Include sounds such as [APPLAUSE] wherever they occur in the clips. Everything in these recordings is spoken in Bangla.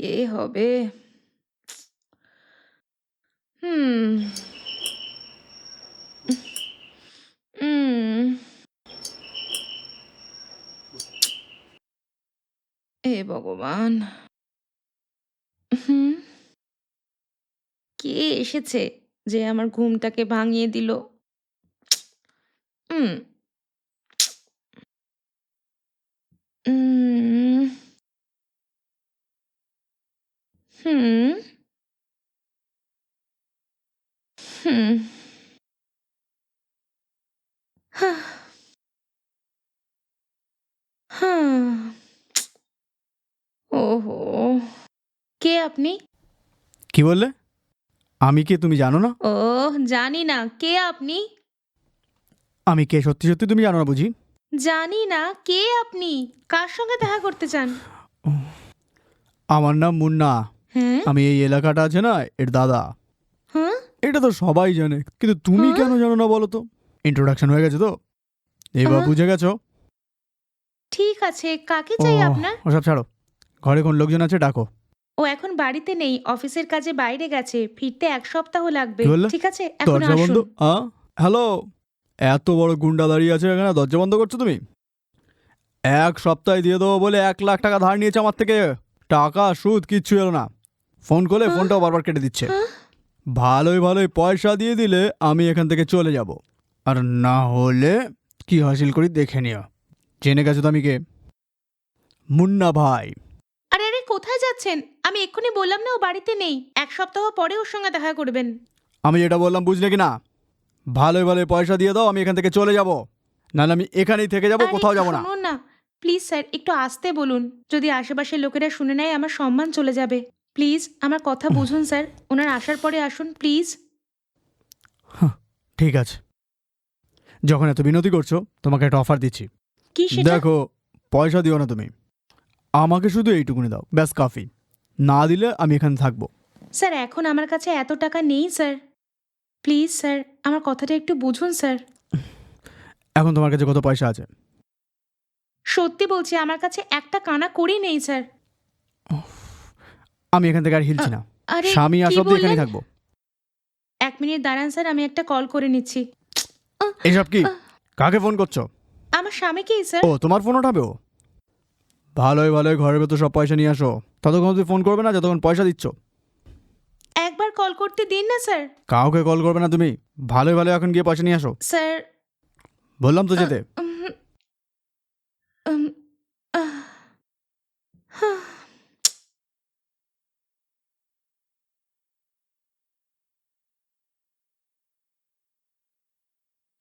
কে হবে? হুম। উম ভগবান! হুম। কে এসেছে যে আমার ঘুমটাকে ভাঙিয়ে দিল? উম উম হুম। হুম। হাহ! হাহ! ওহো! কে আপনি? কি বললে? আমি কে তুমি জানো না? ওহ! জানি না। কে আপনি? আমি কে সত্যি, সত্যি তুমি জানো না বুঝি? জানি না। কে আপনি? কার সঙ্গে দেখা করতে চান? [SIGHS] আমার নাম মুন্না। আমি এই এলাকাটা আছে না এর দাদা। এটা তো সবাই জানে। কিন্তু তুমি? কেন জানো না বলো তো? ইন্ট্রোডাকশন হয়ে গেছে তো? এবার বুঝে গেছো? ঠিক আছে। কাকে চাই! আপনার? ওসব ছাড়ো। ঘরে কোন লোকজন আছে ডাকো। ও এখন বাড়িতে নেই। অফিসের কাজে বাইরে গেছে। ফিরতে এক সপ্তাহ লাগবে। ঠিক আছে? এখন দরজা বন্ধ? হ্যালো? এত বড় গুন্ডা দাঁড়িয়ে আছে এখানে দরজা বন্ধ করছ তুমি? এক সপ্তাহে দিয়ে দেবো বলে এক লাখ টাকা ধার নিয়েছে আমার থেকে। টাকা, সুদ কিচ্ছু এলো না। ফোন করলে হ্যাঁ? ফোনটাও বারবার কেটে দিচ্ছে। হ্যাঁ? ভালোই, ভালোই পয়সা দিয়ে দিলে আমি এখান থেকে চলে যাব। আর না হলে কি হাসিল করি দেখে নিও। জেনে গেছো তো আমি কে? মুন্না ভাই। আরে, আরে কোথায় যাচ্ছেন? আমি এক্ষুনি বললাম না ও বাড়িতে নেই। এক সপ্তাহ পরে ওর সঙ্গে দেখা করবেন। আমি যেটা বললাম বুঝলে কি না? ভালোই, ভালোই পয়সা দিয়ে দাও আমি এখান থেকে চলে যাব। নাহলে আমি এখানেই থেকে যাব কোথাও যাব না। শুনুন না। প্লিজ স্যার একটু আস্তে বলুন। যদি আশেপাশের লোকেরা শুনে নেয় আমার সম্মান চলে যাবে। প্লিজ আমার কথা বুঝুন স্যার। ওনার আসার পরে আসুন প্লিজ। ঠিক আছে। যখন এত বিনতি করছ তোমাকে একটা অফার দিচ্ছি। কি সেটা? দেখো পয়সা দিও না তুমি। আমাকে শুধু এইটুকুনি দাও। ব্যাস কাফি। না দিলে আমি এখানে থাকব। স্যার এখন আমার কাছে এত টাকা নেই স্যার। প্লিজ স্যার আমার কথাটা একটু বুঝুন স্যার। এখন তোমার কাছে কত পয়সা আছে? সত্যি বলছি আমার কাছে একটা কানা কড়ি নেই স্যার। আমি এখান থেকে আর হিলছি না। আরে স্বামী কি আসা অব্দি বললেন? এখানেই থাকব। ১ মিনিট দাঁড়ান স্যার আমি একটা কল করে নিচ্ছি। এসব কি? কাকে ফোন করছ? আমার স্বামীকেই স্যার। ও তোমার ফোন উঠাবে ও? ভালোই, ভালোই ঘরের ভেতর সব পয়সা নিয়ে আসো। ততক্ষণ তুমি ফোন করবে না যতক্ষণ পয়সা দিচ্ছ। একবার কল করতে দিন না স্যার। কাউকে কল করবে না তুমি। ভালোই, ভালোই এখন গিয়ে পয়সা নিয়ে আসো। স্যার বললাম তো যেতে। উম আহ হাহ!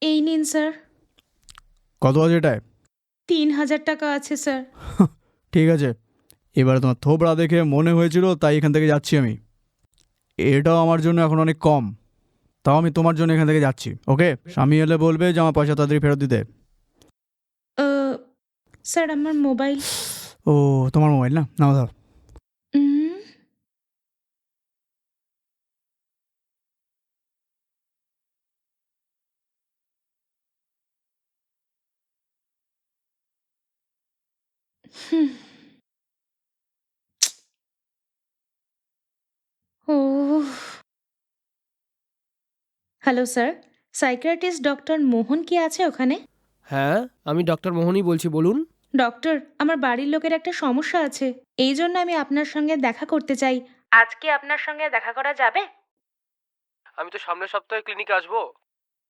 এই নিন স্যার। কত আছে এটায়? ৩০০০ টাকা আছে স্যার। [LAUGHS] ঠিক আছে। এবারে তোমার থোবড়া দেখে মনে হয়েছিল তাই এখান থেকে যাচ্ছি আমি। এটাও আমার জন্য এখন অনেক কম। তাও আমি তোমার জন্য এখান থেকে যাচ্ছি। ওকে? স্বামী এলে বলবে যে আমার পয়সা তাড়াতাড়ি ফেরত দিতে। স্যার আমার মোবাইল। ও তোমার মোবাইল না? নাও দাও। Hello sir. Psychiatrist doctor Mohan কি আছে ওখানে? হ্যাঁ, আমি ডক্টর মোহনই বলছি বলুন। ডক্টর আমার বাড়ির লোকের একটা সমস্যা আছে। এই জন্য আমি আপনার সঙ্গে দেখা করতে চাই। আজকে আপনার সঙ্গে দেখা করা যাবে? আমি তো সামনের সপ্তাহে ক্লিনিকে আসব।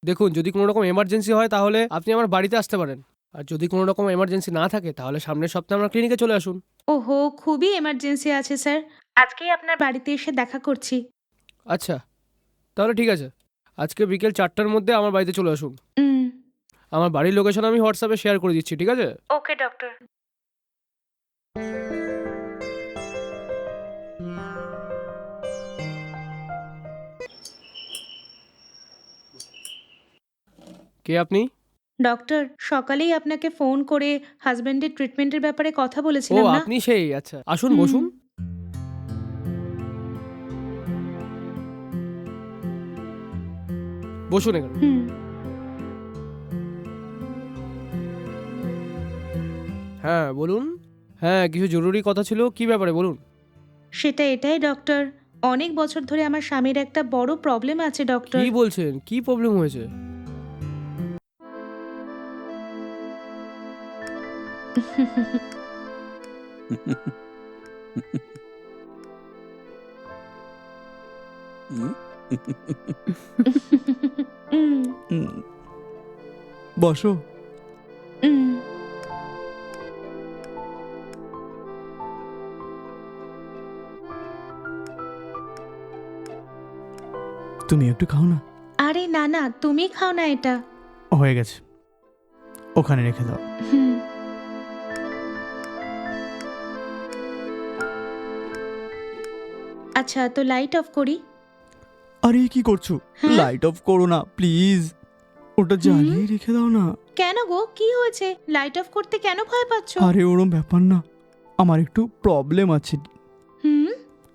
দেখুন যদি কোনো রকম এমার্জেন্সি হয় তাহলে আপনি আমার বাড়িতে আসতে পারেন। আর যদি কোনো রকম এমার্জেন্সি না থাকে তাহলে সামনের সপ্তাহে আমার ক্লিনিকে চলে আসুন। ওহো! খুবই এমার্জেন্সি আছে স্যার। আজকেই আপনার বাড়িতে এসে দেখা করছি। আচ্ছা, তাহলে ঠিক আছে। আজকে বিকেল ৪টার মধ্যে আমার বাড়িতে চলে আসুন। আমার বাড়ির লোকেশন আমি হোয়াটসঅ্যাপে শেয়ার করে দিচ্ছি, ঠিক আছে? ওকে ডক্টর। কে আপনি? ডক্টর সকালেই আপনাকে ফোন করে হাসব্যান্ডের ট্রিটমেন্টের ব্যাপারে কথা ও বলেছিলাম না? আপনি সেই আচ্ছা। আসুন হুম। বসুন। বসুন এখানে। হুম। হ্যাঁ বলুন হ্যাঁ কিছু জরুরি কথা ছিল কি ব্যাপারে বলুন সেটা এটাই ডক্টর অনেক বছর ধরে আমার স্বামীর একটা বড় প্রবলেম আছে ডক্টর কি বলছেন কি প্রবলেম হয়েছে [LAUGHS] বসো। তুমি একটু খাও না? আরে না না তুমি খাও না এটা। হয়ে গেছে। ওখানে রেখে দাও। হুম। আচ্ছা তো লাইট অফ করি? আরে কি করছ? হ্যাঁ? লাইট অফ করো না প্লিজ ওটা জ্বালিয়ে রেখে দাও না। কেন গো? কি হয়েছে? লাইট অফ করতে কেন ভয় পাচ্ছ? আরে ওরম ব্যাপার না। আমার একটু প্রবলেম আছে। হুম?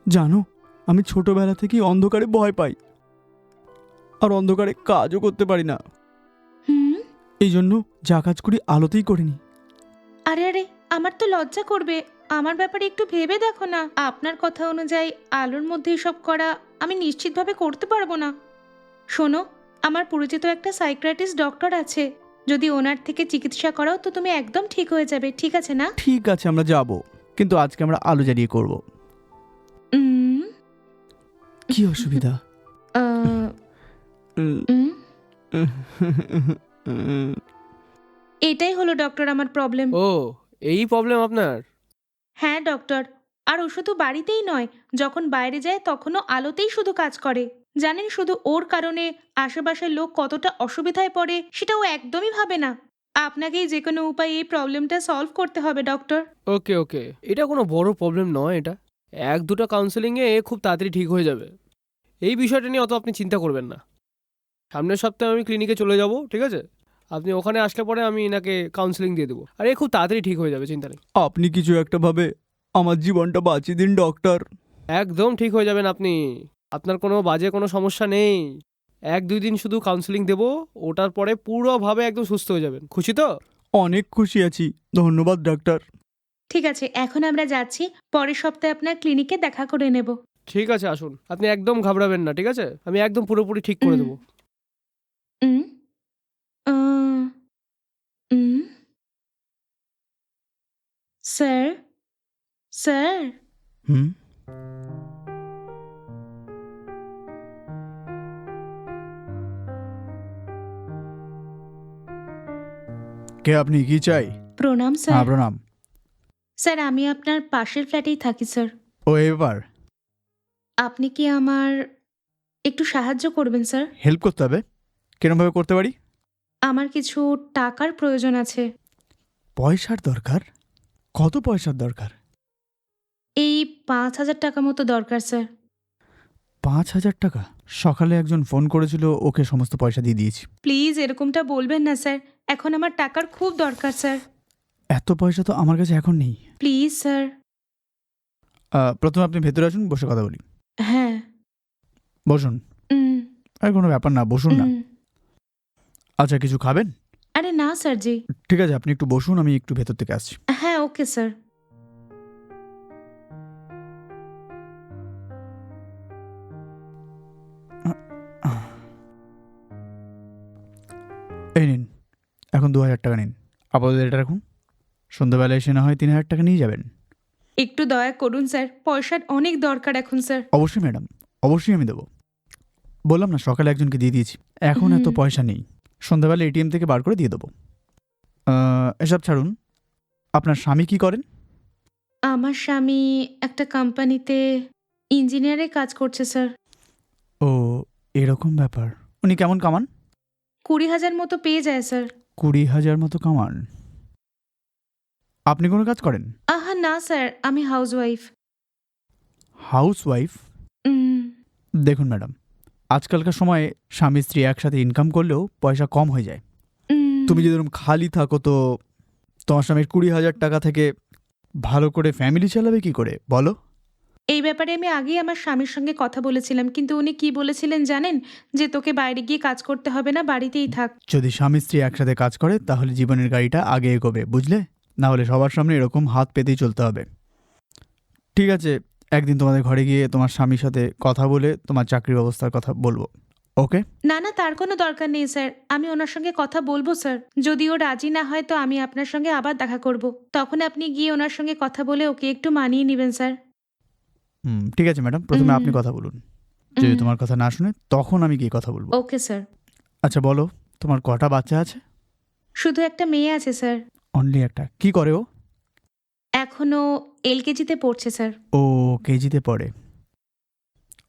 জানো আমি ছোটবেলা থেকেই অন্ধকারে ভয় পাই। আর অন্ধকারে কাজও করতে পারি না। হুম? এই জন্য যা কাজ করি আলোতেই করিনি আরে আরে আমার তো লজ্জা করবে। আমার ব্যাপারে একটু ভেবে দেখো না। আপনার কথা অনুযায়ী আলোর মধ্যে এসব করা আমি নিশ্চিতভাবে করতে পারব না। শোনো আমার পরিচিত একটা সাইক্রাটিস্ট ডক্টর আছে। যদি ওনার থেকে চিকিৎসা করাও তো তুমি একদম ঠিক হয়ে যাবে। ঠিক আছে না? ঠিক আছে আমরা যাব। কিন্তু আজকে আমরা আলো জ্বালিয়ে করব। কি অসুবিধা? এটাই হলো ডক্টর আমার প্রবলেম ও এই প্রবলেম আপনার? হ্যাঁ ডক্টর আর ও শুধু বাড়িতেই নয়। যখন বাইরে যায় তখনও আলোতেই শুধু কাজ করে। জানেন শুধু ওর কারণে আশেপাশের লোক কতটা অসুবিধায় পড়ে সেটা ও একদমই ভাবে না। আপনাকেই যে কোনো উপায়ে এই প্রবলেমটা সলভ করতে হবে ডক্টর ওকে ওকে। এটা কোনো বড় প্রবলেম নয় এটা। এক দুটো কাউন্সেলিংয়ে এ খুব তাড়াতাড়ি ঠিক হয়ে যাবে। এই বিষয়টা নিয়ে অত আপনি চিন্তা করবেন না। সামনের সপ্তাহে আমি ক্লিনিকে চলে যাব ঠিক আছে? আপনি ওখানে আসলে পরে আমি এনাকে কাউন্সেলিং দিয়ে দেবো। আর এ খুব তাড়াতাড়ি ঠিক হয়ে যাবে চিন্তা নেই। আপনি কিছু একটা ভাবে আমার জীবনটা বাঁচিয়ে দিন ডক্টর একদম ঠিক হয়ে যাবেন আপনি। আপনার কোনো বাজে কোনো সমস্যা নেই। এক দুই দিন শুধু কাউন্সেলিং দেবো ওটার পরে পুরোভাবে একদম সুস্থ হয়ে যাবেন। খুশি তো? অনেক খুশি আছি। ধন্যবাদ ডাক্তার ঠিক আছে এখন আমরা যাচ্ছি পরের সপ্তাহে আপনার ক্লিনিকে দেখা করে নেব। ঠিক আছে আসুন। আপনি একদম ঘাবড়াবেন না ঠিক আছে? আমি একদম পুরোপুরি ঠিক করে হুম। দেবো। উম, আহ, উম। Sir sir. হুম? কে আপনি কি চাই? প্রণাম স্যার। হ্যাঁ প্রণাম। স্যার আমি আপনার পাশের ফ্ল্যাটেই থাকি স্যার। ও এবার আপনি কি আমার একটু সাহায্য করবেন স্যার? হেল্প করতে হবে। কিরমভাবে করতে পারি? আমার কিছু টাকার প্রয়োজন আছে। পয়সার দরকার? কত পয়সার দরকার? এই পাঁচ হাজার টাকা মতো দরকার স্যার। পাঁচ হাজার টাকা? সকালে একজন ফোন করেছিল ওকে সমস্ত পয়সা দিয়ে দিয়েছি। প্লিজ এরকমটা বলবেন না স্যার। এখন আমার টাকার খুব দরকার স্যার। এত পয়সা তো আমার কাছে এখন নেই। Please sir. আহ, প্রথমে আপনি ভেতরে আসুন বসে কথা বলি। হ্যাঁ। বসুন। উম, আর কোনো ব্যাপার না বসুন না। উম। আচ্ছা কিছু খাবেন? স্যার জি। ঠিক আছে আপনি একটু বসুন আমি একটু ভেতর থেকে আসছি। হ্যাঁ ওকে স্যার। এই নিন এখন দু হাজার টাকা নিন। আপাতত এটা রাখুন। সন্ধ্যাবেলা এসে না হয় তিন হাজার টাকা নিয়ে যাবেন। একটু দয়া করুন স্যার। পয়সার অনেক দরকার এখন স্যার। অবশ্যই ম্যাডাম। অবশ্যই আমি দেবো। বললাম না সকালে একজনকে দিয়ে দিয়েছি। এখন এত পয়সা নেই। সন্ধ্যাবেলা এটিএম থেকে বার করে দিয়ে দেবো। এসব ছাড়ুন। আপনার স্বামী কি করেন? আমার স্বামী একটা কোম্পানিতে ইঞ্জিনিয়ারে কাজ করছে স্যার। ও এরকম ব্যাপার। উনি কেমন কামান? কুড়ি হাজার মতো পেয়ে যায় স্যার। কুড়ি হাজার মতো কামান। আপনি কোনো কাজ করেন? আহা না স্যার আমি হাউসওয়াইফ। হাউস ওয়াইফ দেখুন ম্যাডাম আজকালকার সময়ে স্বামী স্ত্রী একসাথে ইনকাম করলেও পয়সা কম হয়ে যায়। তুমি যদি এরকম খালি থাকো তো তোমার স্বামীর কুড়ি হাজার টাকা থেকে ভালো করে ফ্যামিলি চালাবে কি করে? বলো। এই ব্যাপারে আমি আগেই আমার স্বামীর সঙ্গে কথা বলেছিলাম কিন্তু উনি কি বলেছিলেন জানেন? যে তোকে বাইরে গিয়ে কাজ করতে হবে না বাড়িতেই থাক। যদি স্বামী স্ত্রী একসাথে কাজ করে তাহলে জীবনের গাড়িটা আগে এগোবে বুঝলে? না হলে সবার সামনে এরকম হাত পেতেই চলতে হবে। ঠিক আছে একদিন তোমাদের ঘরে গিয়ে তোমার স্বামীর সাথে কথা বলে তোমার চাকরির ব্যবস্থার কথা বলব। ওকে না না তার কোনো দরকার নেই স্যার। আমি ওনার সঙ্গে কথা বলব স্যার। যদি ও রাজি না হয় তো আমি আপনার সঙ্গে আবার দেখা করব। তখন আপনি গিয়ে ওনার সঙ্গে কথা বলে ওকে একটু মানিয়ে নেবেন স্যার। হুম ঠিক আছে ম্যাডাম। প্রথমে আপনি কথা বলুন। যদি তোমার কথা না শুনে তখন আমি গিয়ে কথা বলব। Okay sir. আচ্ছা বলো তোমার কটা বাচ্চা আছে? শুধু একটা মেয়ে আছে স্যার। অনলি একটা। কি করে ও? এখনও এলকেজিতে পড়ছে স্যার। ও কেজিতে পড়ে।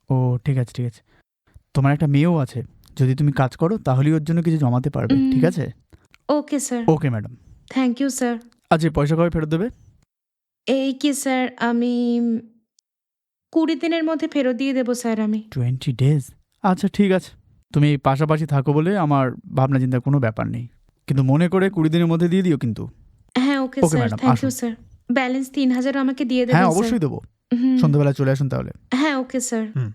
ও ঠিক আছে ঠিক আছে। তোমার একটা মেয়েও আছে যদি তুমি কাজ করো তাহলেই ওর জন্য কিছু জমাতে পারবে ঠিক আছে? Okay sir okay madam thank you sir আচ্ছা পয়সা কবে ফেরত দেবে? এই কি স্যার আমি কুড়ি দিনের মধ্যে ফেরত দিয়ে দেবো স্যার আমি। টোয়েন্টি ডেজ আচ্ছা ঠিক আছে। তুমি পাশাপাশি থাকো বলে আমার ভাবনা চিন্তার কোনো ব্যাপার নেই। কিন্তু মনে করে কুড়ি দিনের মধ্যে দিয়ে দিও কিন্তু। হ্যাঁ okay sir thank you sir balance তিন হাজার আমাকে দিয়ে দেবেন হ্যাঁ অবশ্যই দেবো। সন্ধ্যাবেলা চলে আসুন তাহলে। হ্যাঁ ওকে স্যার হুম।